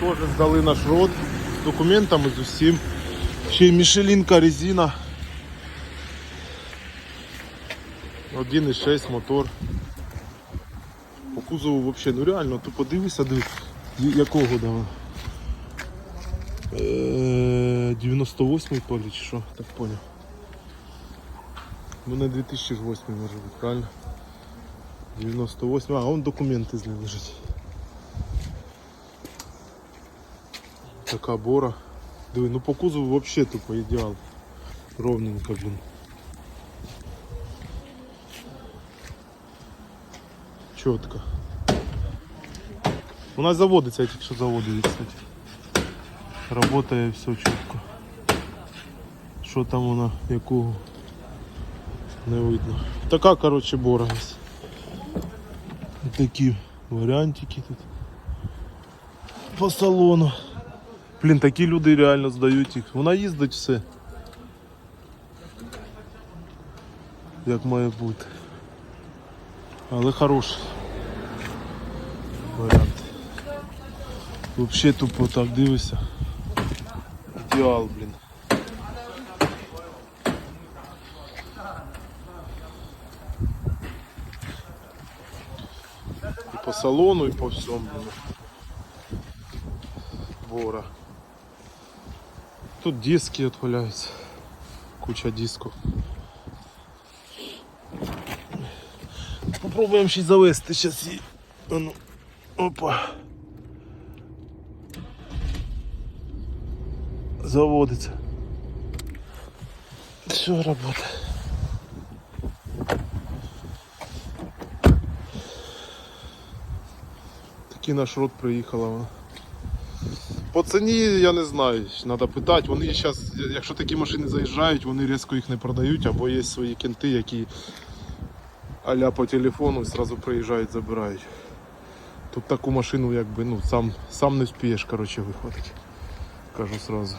Полу теж здали наш рот з документами з усім. Ще й Мішелінка резина. 1,6 мотор. По кузову взагалі, ну реально, ти подивися, диви, Й- якого дава. 98-й полі чи що, так поняв. Ну не 2008 може бути, правильно? 98, а вон документи з ним лежать. Така бора. Диви, ну по кузову взагалі тупо ідеал. Ровненько, блін. Чітко. У нас заводиться, я тільки що заводили, кстати. Работає все чітко. Що там вона, якого не видно. Така, коротше, бора. Такі варіантики тут. По салону. Блін, такі люди реально здають їх. Вона їздить все. Як має бути. Але хороший варіант. Взагалі тупо так дивишся. Ідеал, блін. І по салону, і по всьому. Бора. Тут диски відхиляються. Куча дисків. Попробуємо ще й завести зараз її. А ну. Опа. Заводиться. Все работает. Такий наш рот приїхала. вона. По ціні я не знаю, треба питати. Вони зараз, якщо такі машини заїжджають, вони різко їх не продають, або є свої кінти, які аля по телефону і одразу приїжджають, забирають. Тут таку машину якби ну сам, сам не вспієш коротше, виходить. Кажу сразу.